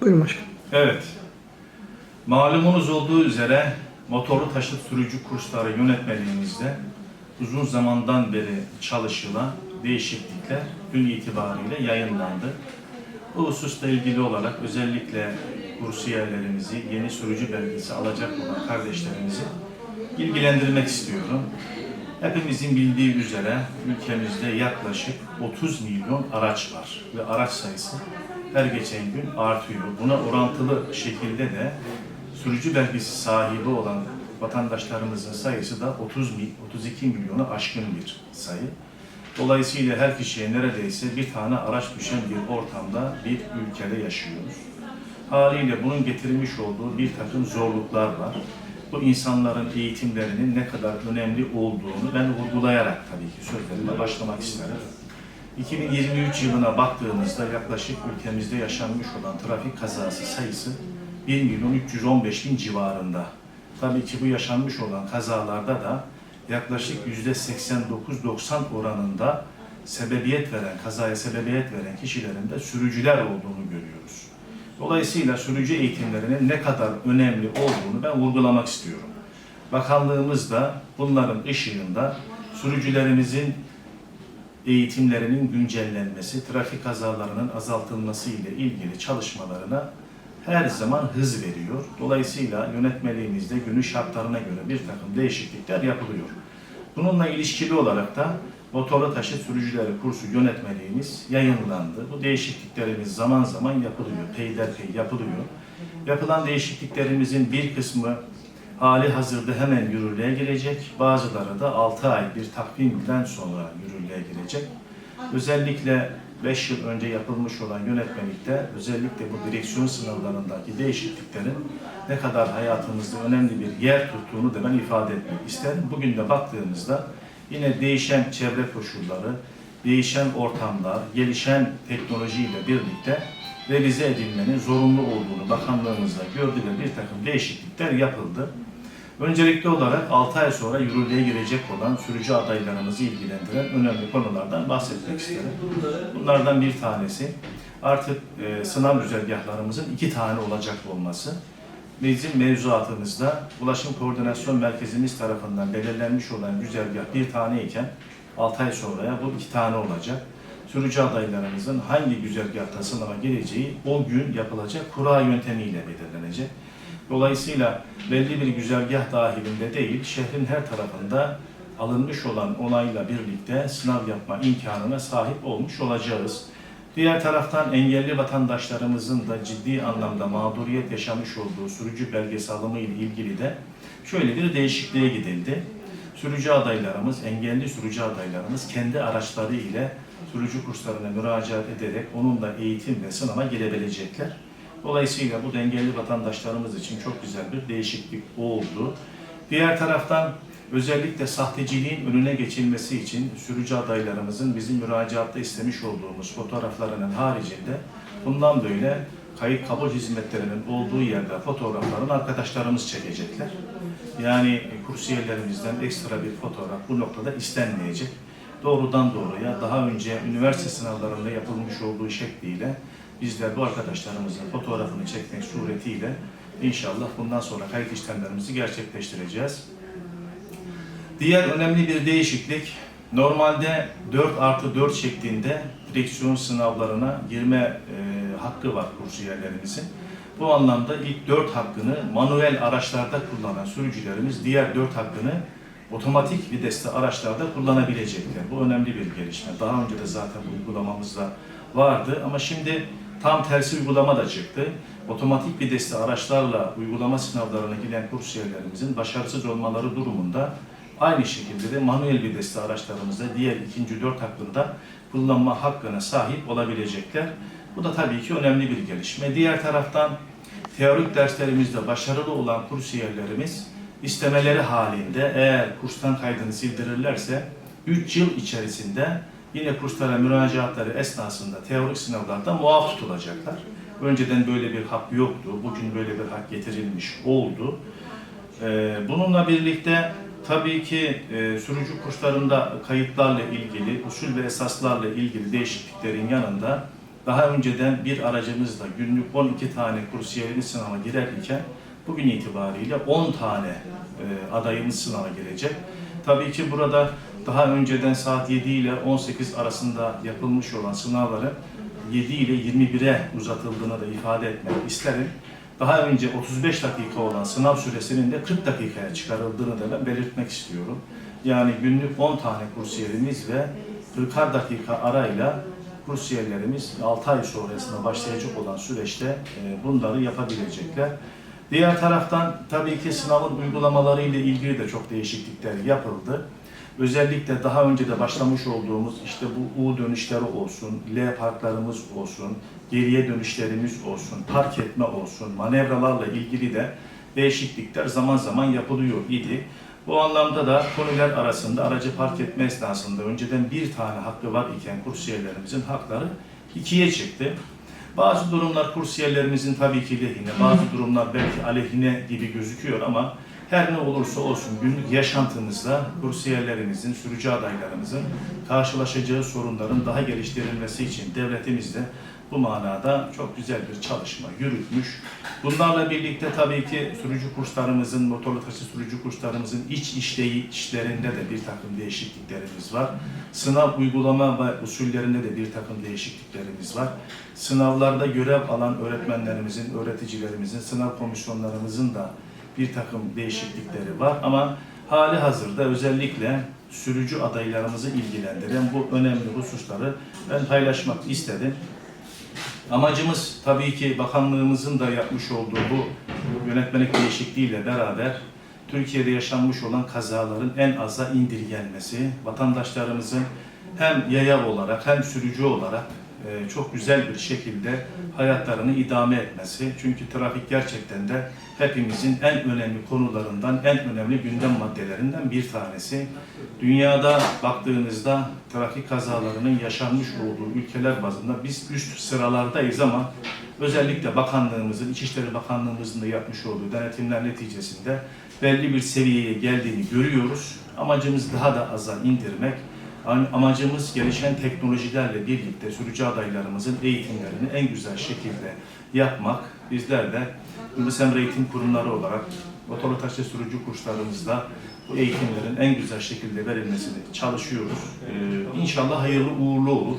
Buyurun başkanım. Evet. Malumunuz olduğu üzere motorlu taşıt sürücü kursları yönetmeliğimizde uzun zamandan beri çalışılan değişiklikler dün itibariyle yayınlandı. Bu hususla ilgili olarak özellikle kursiyerlerimizi, yeni sürücü belgesi alacak olan kardeşlerimizi ilgilendirmek istiyorum. Hepimizin bildiği üzere ülkemizde yaklaşık 30 milyon araç var ve araç sayısı her geçen gün artıyor. Buna orantılı şekilde de sürücü belgesi sahibi olan vatandaşlarımızın sayısı da 30 mil, 32 milyonu aşkın bir sayı. Dolayısıyla her kişiye neredeyse bir tane araç düşen bir ortamda bir ülkede yaşıyoruz. Haliyle bunun getirmiş olduğu bir takım zorluklar var. Bu insanların eğitimlerinin ne kadar önemli olduğunu ben vurgulayarak tabii ki sözlerime başlamak isterim. 2023 yılına baktığımızda yaklaşık ülkemizde yaşanmış olan trafik kazası sayısı 1 milyon 315 bin civarında. Tabii ki bu yaşanmış olan kazalarda da yaklaşık yüzde 89-90 oranında sebebiyet veren, kazaya sebebiyet veren kişilerin de sürücüler olduğunu görüyoruz. Dolayısıyla sürücü eğitimlerinin ne kadar önemli olduğunu ben vurgulamak istiyorum. Bakanlığımız da bunların ışığında sürücülerimizin eğitimlerinin güncellenmesi, trafik kazalarının azaltılması ile ilgili çalışmalarına her zaman hız veriyor. Dolayısıyla yönetmeliğimizde günün şartlarına göre bir takım değişiklikler yapılıyor. Bununla ilişkili olarak da motorlu taşıt sürücüleri kursu yönetmeliğimiz yayınlandı. Bu değişikliklerimiz zaman zaman yapılıyor, peyderpey yapılıyor. Yapılan değişikliklerimizin bir kısmı hali hazırda hemen yürürlüğe girecek, bazıları da 6 ay bir takvimden sonra yürürlüğe girecek. Özellikle 5 yıl önce yapılmış olan yönetmelikte özellikle bu direksiyon sınavlarındaki değişikliklerin ne kadar hayatımızda önemli bir yer tuttuğunu da ben ifade etmek isterim. Bugün de baktığımızda yine değişen çevre koşulları, değişen ortamlar, gelişen teknolojiyle birlikte revize edilmenin zorunlu olduğunu bakanlığımızda gördü bir takım değişiklikler yapıldı. Öncelikli olarak 6 ay sonra yürürlüğe girecek olan sürücü adaylarımızı ilgilendiren önemli konulardan bahsetmek isterim. Bunlardan bir tanesi artık e, sınav güzergahlarımızın iki tane olacak olması. Bizim mevzuatımızda Ulaşım Koordinasyon Merkezimiz tarafından belirlenmiş olan güzergah bir tane iken 6 ay sonraya bu iki tane olacak. Sürücü adaylarımızın hangi güzergahta sınava gireceği o gün yapılacak kura yöntemiyle belirlenecek. Dolayısıyla belli bir güzergah dahilinde değil, şehrin her tarafında alınmış olan onayla birlikte sınav yapma imkanına sahip olmuş olacağız. Diğer taraftan engelli vatandaşlarımızın da ciddi anlamda mağduriyet yaşamış olduğu sürücü belgesi alımı ile ilgili de şöyle bir değişikliğe gidildi. Sürücü adaylarımız, engelli sürücü adaylarımız kendi araçları ile sürücü kurslarına müracaat ederek onunla eğitim ve sınava girebilecekler. Dolayısıyla bu engelli vatandaşlarımız için çok güzel bir değişiklik oldu. Diğer taraftan özellikle sahteciliğin önüne geçilmesi için sürücü adaylarımızın bizim müracaatta istemiş olduğumuz fotoğraflarının haricinde bundan böyle kayıt kabul hizmetlerinin olduğu yerde fotoğraflarını arkadaşlarımız çekecekler. Yani kursiyerlerimizden ekstra bir fotoğraf bu noktada istenmeyecek. Doğrudan doğruya daha önce üniversite sınavlarında yapılmış olduğu şekliyle bizler bu arkadaşlarımızın fotoğrafını çekmek suretiyle inşallah bundan sonra kayıt işlemlerimizi gerçekleştireceğiz. Diğer önemli bir değişiklik, normalde 4 artı 4 şeklinde direksiyon sınavlarına girme e, hakkı var kursiyerlerimizin. Bu anlamda ilk 4 hakkını manuel araçlarda kullanan sürücülerimiz diğer 4 hakkını otomatik vitesli araçlarda kullanabilecekler. Bu önemli bir gelişme. Daha önce de zaten uygulamamızda vardı ama şimdi tam tersi uygulama da çıktı. Otomatik vitesli araçlarla uygulama sınavlarına giden kursiyerlerimizin başarısız olmaları durumunda aynı şekilde de manuel vitesli araçlarımızda diğer ikinci dört hakkında kullanma hakkına sahip olabilecekler. Bu da tabii ki önemli bir gelişme. Diğer taraftan teorik derslerimizde başarılı olan kursiyerlerimiz istemeleri halinde eğer kurstan kaydını sildirirlerse 3 yıl içerisinde yine kurslara müracaatları esnasında teorik sınavlarda muaf tutulacaklar. Önceden böyle bir hak yoktu. Bugün böyle bir hak getirilmiş oldu. Ee, Bununla birlikte tabii ki e, sürücü kurslarında kayıtlarla ilgili, usul ve esaslarla ilgili değişikliklerin yanında daha önceden bir aracımızla günlük 12 tane kursiyerimiz sınava girerken bugün itibariyle 10 tane e, adayımız sınava girecek. Tabii ki burada daha önceden saat 7 ile 18 arasında yapılmış olan sınavların 7 ile 21'e uzatıldığını da ifade etmek isterim. Daha önce 35 dakika olan sınav süresinin de 40 dakikaya çıkarıldığını da ben belirtmek istiyorum. Yani günlük 10 tane kursiyerimiz ve 40 dakika arayla kursiyerlerimiz 6 ay sonrasında başlayacak olan süreçte e, bunları yapabilecekler. Diğer taraftan tabii ki sınavın uygulamaları ile ilgili de çok değişiklikler yapıldı. Özellikle daha önce de başlamış olduğumuz işte bu U dönüşleri olsun, L parklarımız olsun, geriye dönüşlerimiz olsun, park etme olsun, manevralarla ilgili de değişiklikler zaman zaman yapılıyor idi. Bu anlamda da konular arasında aracı park etme esnasında önceden bir tane hakkı var iken kursiyerlerimizin hakları ikiye çıktı. Bazı durumlar kursiyerlerimizin tabii ki lehine, bazı durumlar belki aleyhine gibi gözüküyor ama her ne olursa olsun günlük yaşantımızda kursiyerlerimizin, sürücü adaylarımızın karşılaşacağı sorunların daha geliştirilmesi için devletimiz de bu manada çok güzel bir çalışma yürütmüş. Bunlarla birlikte tabii ki sürücü kurslarımızın, motorlu taşıt sürücü kurslarımızın iç işleyi işlerinde de bir takım değişikliklerimiz var. Sınav uygulama ve usullerinde de bir takım değişikliklerimiz var. Sınavlarda görev alan öğretmenlerimizin, öğreticilerimizin, sınav komisyonlarımızın da bir takım değişiklikleri var ama hali hazırda özellikle sürücü adaylarımızı ilgilendiren bu önemli hususları ben paylaşmak istedim. Amacımız tabii ki bakanlığımızın da yapmış olduğu bu yönetmelik değişikliğiyle beraber Türkiye'de yaşanmış olan kazaların en aza indirgenmesi, vatandaşlarımızın hem yaya olarak hem sürücü olarak e, çok güzel bir şekilde hayatlarını idame etmesi. Çünkü trafik gerçekten de hepimizin en önemli konularından, en önemli gündem maddelerinden bir tanesi. Dünyada baktığınızda trafik kazalarının yaşanmış olduğu ülkeler bazında biz üst sıralardayız ama özellikle bakanlığımızın, İçişleri Bakanlığımızın da yapmış olduğu denetimler neticesinde belli bir seviyeye geldiğini görüyoruz. Amacımız daha da aza indirmek. Amacımız gelişen teknolojilerle birlikte sürücü adaylarımızın eğitimlerini en güzel şekilde yapmak. Bizler de Yıldız Emre Eğitim Kurumları olarak motorlu taşıt sürücü kurslarımızda bu eğitimlerin en güzel şekilde verilmesini çalışıyoruz. Ee, inşallah hayırlı uğurlu olur.